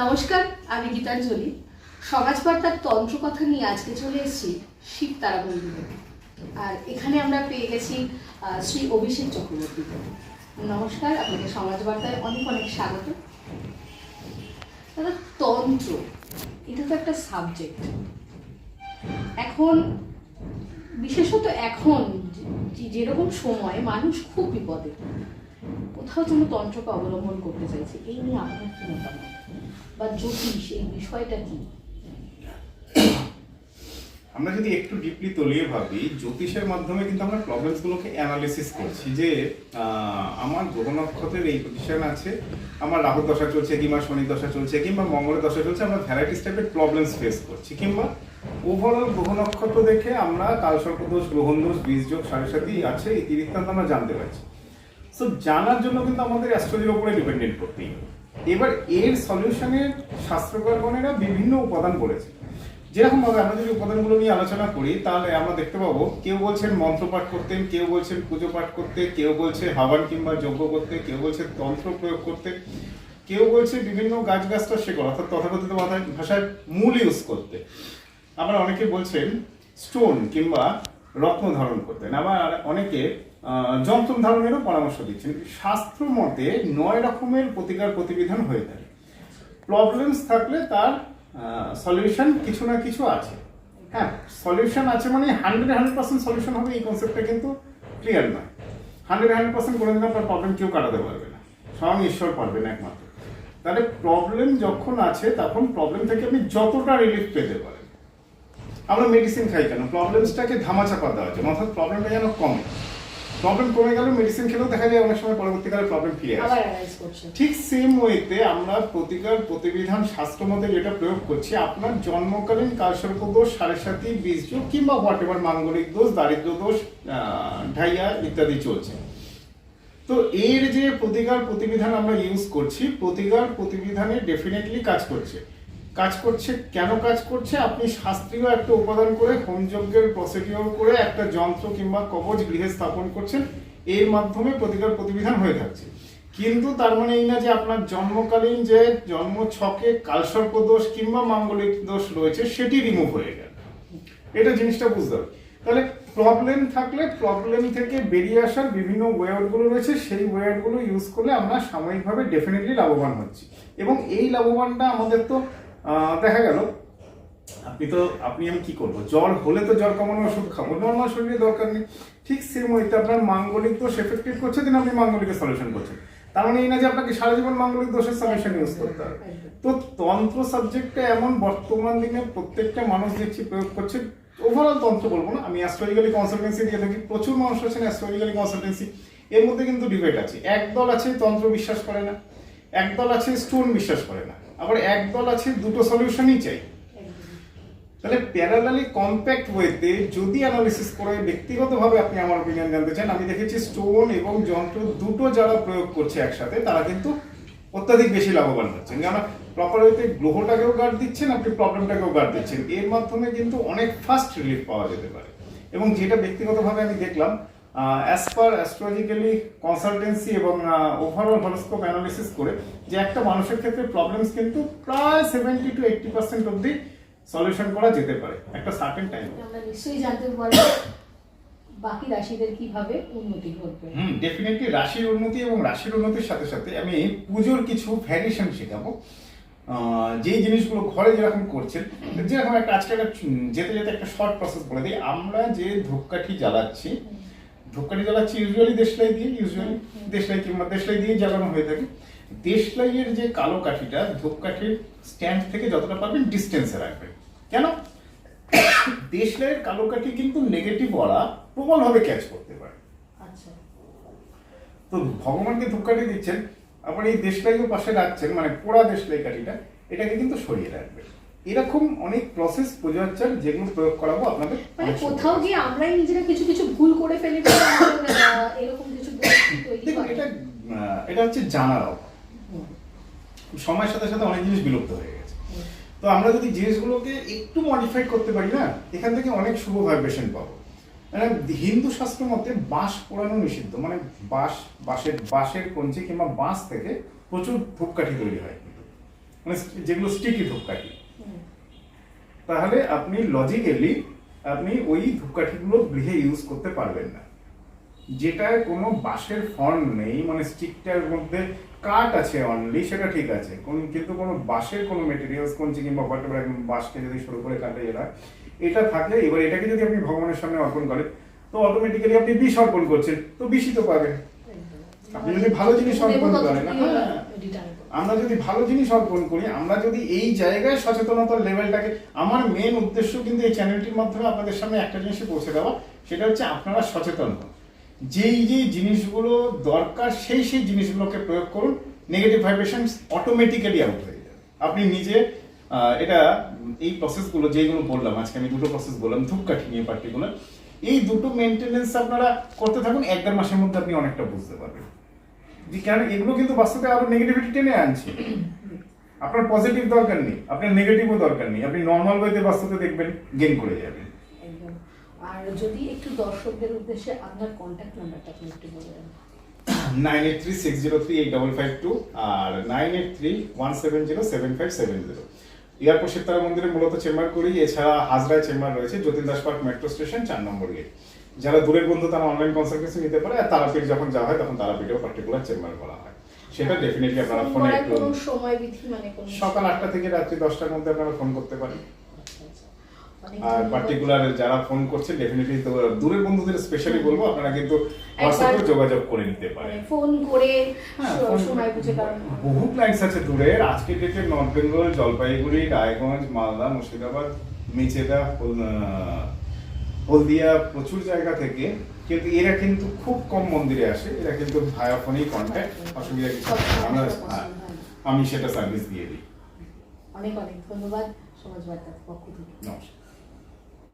নমস্কার, আমি গীতাঞ্জলি। সমাজবার্তার তন্ত্র কথা নিয়ে আজকে চলে এসেছি শিব তারা আর এখানে আমরা পেয়ে গেছি শ্রী অভিষেক চক্রবর্তীকে। নমস্কার আপনাকে সমাজবার্তায় অনেক অনেক স্বাগত। দাদা, তন্ত্র, এটা তো একটা সাবজেক্ট এখন, বিশেষত এখন যেরকম সময়, মানুষ খুব বিপদে। কোথাও যেন তন্ত্রকে অবলম্বন করতে চাইছে, এই নিয়ে আপনার কি মতামত? বা জ্যোতিষ, এই বিষয়টা কি? আমরা যদি একটু ডিপলি তলিয়ে ভাবি, জ্যোতিষের মাধ্যমে কিন্তু আমরা প্রবলেমসগুলোকে অ্যানালিসিস করছি যে আমার গ্রহ নক্ষত্রের এই পজিশন আছে, আমার রাহু দশা চলছে, কিংবা শনি দশা চলছে, কিংবা মঙ্গলের দশা চলছে, আমরা ভ্যারাইটিস টাইপের প্রবলেমস ফেস করছি, কিংবা ওভারঅল গ্রহ নক্ষত্র দেখে আমরা কালসর্পদোষ গ্রহণ দোষ বীজযোগ সাড়ে সাথে আছে, এই বৃত্তান্ত আমরা জানতে পারছি। সো জানার জন্য কিন্তু আমাদের অ্যাস্ট্রোলজির উপরে ডিপেন্ডেন্ট করতেই হবে। এবার এর সলিউশনের শাস্ত্রকর্মণেরা বিভিন্ন উপাদান বলেছে যেরকম ভাবে আমরা যদি উপাদানগুলো নিয়ে আলোচনা করি, তাহলে আমরা দেখতে পাবো, কেউ বলছেন মন্ত্রপাঠ করতেন, কেউ বলছেন পুজো পাঠ করতে, কেউ বলছে হাবান কিংবা যজ্ঞ করতে, কেউ বলছে তন্ত্র প্রয়োগ করতে, কেউ বলছে বিভিন্ন গাছ গাছটা শেকড় অর্থাৎ তথাকথিত ভাষায় মূল ইউজ করতে। আবার অনেকে বলছেন স্টোন কিংবা রত্ন ধারণ করতেন। আবার অনেকে আহ, যন্ত্র ধারণেরও পরামর্শ দিচ্ছেন। শাস্ত্র মতে নয় রকমের প্রতিকার প্রতিবিধান হয়ে থাকে। প্রবলেমস থাকলে তার সলিউশন কিছু না কিছু আছে। হ্যাঁ সলিউশন আছে মানে হান্ড্রেড হান্ড্রেড পার্সেন্ট সলিউশন হবে এই কনসেপ্টটা কিন্তু ক্লিয়ার নয়। হান্ড্রেড হান্ড্রেড পার্সেন্ট করে দিন আপনার প্রবলেম কেউ কাটাতে পারবে না। স্বয়ং ঈশ্বর পারবে না একমাত্র। তাহলে প্রবলেম যখন আছে তখন প্রবলেম থেকে আপনি যতটা রিলিফ পেতে পারেন। আমরা মেডিসিন খাই কেন? প্রবলেমসটাকে ধামাচাপা দেওয়ার জন্য অর্থাৎ প্রবলেমটা যেন কমে। প্রবলেম কমে গেল মেডিসিন খেলেও দেখা যায় অনেক সময় পরবর্তীকালে প্রবলেম ফিরে আসে। ঠিক সেম ওয়েতে আমরা প্রতিকার প্রতিবিধান শাস্ত্র মতে যেটা প্রয়োগ করছি আপনার জন্মকালীন কালসর্প দোষ সাড়ে সাথী বীজযোগ কিংবা হোয়াট এভার মাঙ্গলিক দোষ দারিদ্র দোষ ঢাইয়া ইত্যাদি চলছে। তো এর যে প্রতিকার প্রতিবিধান আমরা ইউজ করছি প্রতিকার প্রতিবিধানে ডেফিনেটলি কাজ করছে। কাজ করছে, কেন কাজ করছে? আপনি শাস্ত্রীয় একটা উপাদান করে হোমযজ্ঞের প্রসিডিওর করে একটা যন্ত্র কিংবা কবচ গৃহে স্থাপন করছেন, এর মাধ্যমে প্রতিকার প্রতিবিধান হয়ে থাকছে। কিন্তু তার মানে এই না যে আপনার জন্মকালীন যে জন্ম ছকে কালসর্প দোষ কিংবা মাঙ্গলিক দোষ রয়েছে, সেটি রিমুভ হয়ে গেল। এটা জিনিসটা বুঝতে হবে। তাহলে প্রবলেম থাকলে প্রবলেম থেকে বেরিয়ে আসার বিভিন্ন ওয়ার্ডগুলো রয়েছে, সেই ওয়ার্ডগুলো ইউজ করলে আমরা সাময়িকভাবে ডেফিনেটলি লাভবান হচ্ছি। এবং এই লাভবানটা আমাদের তো দেখা গেল। আপনি তো আপনি আমি কি করব? জ্বর হলে তো জ্বর কমানোর ওষুধ খাব নর্মাল শরীরে দরকার নেই। ঠিক সেম ওইতে আপনার মাঙ্গলিক দোষ এফেক্টিভ করছে দিন আপনি মাঙ্গলিকের সলিউশন করছেন? তার মানে এই না যে আপনাকে সারা জীবন মাঙ্গলিক দোষের সলিউশন ইউজ করতে হবে। তো তন্ত্র সাবজেক্টটা এমন বর্তমান দিনে প্রত্যেকটা মানুষ দেখছি প্রয়োগ করছে। ওভারঅল তন্ত্র বলব না আমি অ্যাস্ট্রোলজিক্যালি কনসালটেন্সি দিয়ে থাকি প্রচুর মানুষ আছেন অ্যাস্ট্রোলজিক্যালি কনসালটেন্সি এর মধ্যে কিন্তু ডিবেট আছে। একদল আছে তন্ত্র বিশ্বাস করে না একদল আছে স্টোন বিশ্বাস করে না। আবার একদল আছে, দুটো সলিউশনই চাই। তাহলে প্যারালালি কম্প্যাক্ট ওয়েতে যদি অ্যানালিসিস করে ব্যক্তিগতভাবে আপনি আমার অপিনিয়ন জানতে চান, আমি দেখেছি স্টোন এবং যন্ত্র দুটো যারা প্রয়োগ করছে একসাথে, তারা কিন্তু অত্যাধিক বেশি লাভবান হচ্ছেন। কেন প্রপার ওয়েতে গ্রহটাকেও গার্ড দিচ্ছেন, আপনি প্রবলেমটাকেও গার্ড দিচ্ছেন। এর মাধ্যমে কিন্তু অনেক ফাস্ট রিলিফ পাওয়া যেতে পারে। এবং যেটা ব্যক্তিগতভাবে আমি দেখলাম অ্যাজ পার অ্যাস্ট্রোলজিক্যালি কনসালটেন্সি এবং ওভারঅল হরোস্কোপ অ্যানালিসিস করে যে একটা মানুষের ক্ষেত্রে প্রবলেমস কিন্তু প্রায় সেভেন্টি টু এইটটি পার্সেন্ট অব্দি সলিউশন করা যেতে পারে একটা সার্টেন টাইম আমরা নিশ্চয়ই জানতে পারব বাকি রাশিদের কীভাবে উন্নতি ঘটবে। হুম ডেফিনেটলি রাশির উন্নতি এবং রাশির উন্নতির সাথে সাথে আমি পুজোর কিছু ভ্যারিয়েশন শেখাবো। যেই জিনিসগুলো ঘরে যেরকম করছেন যেরকম একটা আজকে একটা যেতে যেতে একটা শর্ট প্রসেস বলে দিই। আমরা যে ধূপকাঠি জ্বালাচ্ছি ধূপকাঠি জ্বালাচ্ছি ইউজুয়ালি দেশলাই দিয়ে ইউজুয়ালি দেশলাই কিংবা দেশলাই দিয়ে জ্বালানো হয়ে থাকে। দেশলাইয়ের যে কালো কাঠিটা ধূপকাঠির স্ট্যান্ড থেকে যতটা পারবেন ডিস্টেন্সে রাখবেন। কেন? দেশলাইয়ের কালো কাঠি কিন্তু নেগেটিভ ওরা প্রবলভাবে ক্যাচ করতে পারে। আচ্ছা। তো ভগবানকে ধূপকাঠি দিচ্ছেন আবার এই দেশলাইও পাশে রাখছেন মানে পোড়া দেশলাই কাঠিটা এটাকে কিন্তু সরিয়ে রাখবেন। এরকম অনেক প্রসেস পূজার্চার যেগুলো প্রয়োগ করাবো আপনাদের মানে কোথাও। গিয়ে আমরাই নিজেরা কিছু কিছু ভুল করে ফেলি এরকম কিছু দেখুন এটা এটা হচ্ছে জানার অভাব। সময়ের সাথে সাথে অনেক জিনিস বিলুপ্ত হয়ে গেছে। তো আমরা যদি জিনিসগুলোকে একটু মডিফাই করতে পারি না এখান থেকে অনেক শুভ ভাইব্রেশন পাবো। মানে হিন্দু শাস্ত্র মতে বাঁশ পোড়ানো নিষিদ্ধ। মানে বাঁশ বাঁশের বাঁশের কঞ্চি কিংবা বাঁশ থেকে প্রচুর ধূপকাঠি তৈরি হয়। মানে যেগুলো স্টিকি ধূপকাঠি। তাহলে আপনি লজিক্যালি আপনি ওই ধূপকাঠিগুলো গৃহে ইউজ করতে পারবেন না। যেটায় কোনো বাঁশের ফর্ম নেই মানে স্টিকটার মধ্যে কাঠ আছে অনলি সেটা ঠিক আছে। কোন কিন্তু কোনো বাঁশের কোনো মেটেরিয়ালস কঞ্চি কিংবা হোয়াট একদম বাঁশকে যদি শুরু করে কাটে এরা এটা থাকলে এবার এটাকে যদি আপনি ভগবানের সামনে অর্পণ করেন তো অটোমেটিক্যালি আপনি বিষ অর্পণ করছেন তো বিষই তো পাবেন। আপনি যদি ভালো জিনিস অর্পণ করেন, হ্যাঁ। আমরা যদি ভালো জিনিস অর্পণ করি, আমরা যদি এই জায়গায় সচেতনতার লেভেলটাকে, আমার মেন উদ্দেশ্য কিন্তু এই চ্যানেলটির মাধ্যমে আপনাদের সামনে একটা জিনিসে পৌঁছে দেওয়া, সেটা হচ্ছে আপনারা সচেতন হন। যেই যেই জিনিসগুলো দরকার, সেই সেই জিনিসগুলোকে প্রয়োগ করুন নেগেটিভ ভাইব্রেশন অটোমেটিক্যালি আউট হয়ে যাবে আপনি নিজে এটা, এই প্রসেসগুলো যেইগুলো বললাম, আজকে আমি দুটো প্রসেস বললাম, ধূপকাঠি নিয়ে পার্টিকুলার এই দুটো মেনটেনেন্স আপনারা করতে থাকুন, এক দেড় মাসের মধ্যে আপনি অনেকটা বুঝতে পারবেন। যে কেন এগুলো কিন্তু বাস্তবে আরও নেগেটিভিটি টেনে আনছে। আপনার পজিটিভ দরকার নেই আপনার নেগেটিভও দরকার নেই। আপনি নর্মাল ওয়েতে বাস্তবে দেখবেন গেন করে যাবেন। একদম। আর যদি একটু দর্শকদের উদ্দেশ্যে আপনার কন্ট্যাক্ট নাম্বারটা আপনি একটু বলে দেন। Nine eight three six zero three eight double five two আর nine eight three one seven zero seven five seven zero. Airport Shivtara মন্দিরে মূলত চেম্বার করি এছাড়া হাজরায় চেম্বার রয়েছে Jatin Das park metro station চার নম্বর গেট। যারা দূরের বন্ধু তারা অনলাইন কনসালটেন্সি নিতে পারে আর তারাপীঠ যখন যাওয়া হয় তখন তারাপীঠেও পার্টিকুলার চেম্বার করা হয়। সেটা ডেফিনেটলি আপনারা ফোনে একটু সময় বিধি মানে সকাল আটটা থেকে রাত্রি দশটার মধ্যে আপনারা ফোন করতে পারেন। আচ্ছা, আচ্ছা। আর পার্টিকুলার যারা ফোন করছে ডেফিনেটলি তো দূরের বন্ধুদের স্পেশালি বলব আপনারা কিন্তু হোয়াটসঅ্যাপে যোগাযোগ করে নিতে মানে পারেন ফোন করে হ্যাঁ, সময় বুঝে কারণ বহু ক্লায়েন্টস আছে দূরের আজকে ডেটে নর্থ বেঙ্গল জলপাইগুড়ি রায়গঞ্জ মালদা মুর্শিদাবাদ মেচেদা হলদিয়া প্রচুর জায়গা থেকে কিন্তু এরা কিন্তু খুব কম মন্দিরে আসে এরা কিন্তু ভায়া ফোনেই কন্ট্যাক্ট অসুবিধা কিছু। আমরা পছন্দ হয়। আমি সেটা সার্ভিস দিয়ে দিই অনেক অনেক ধন্যবাদ সমাজ বার্তার পক্ষ থেকে নমস্কার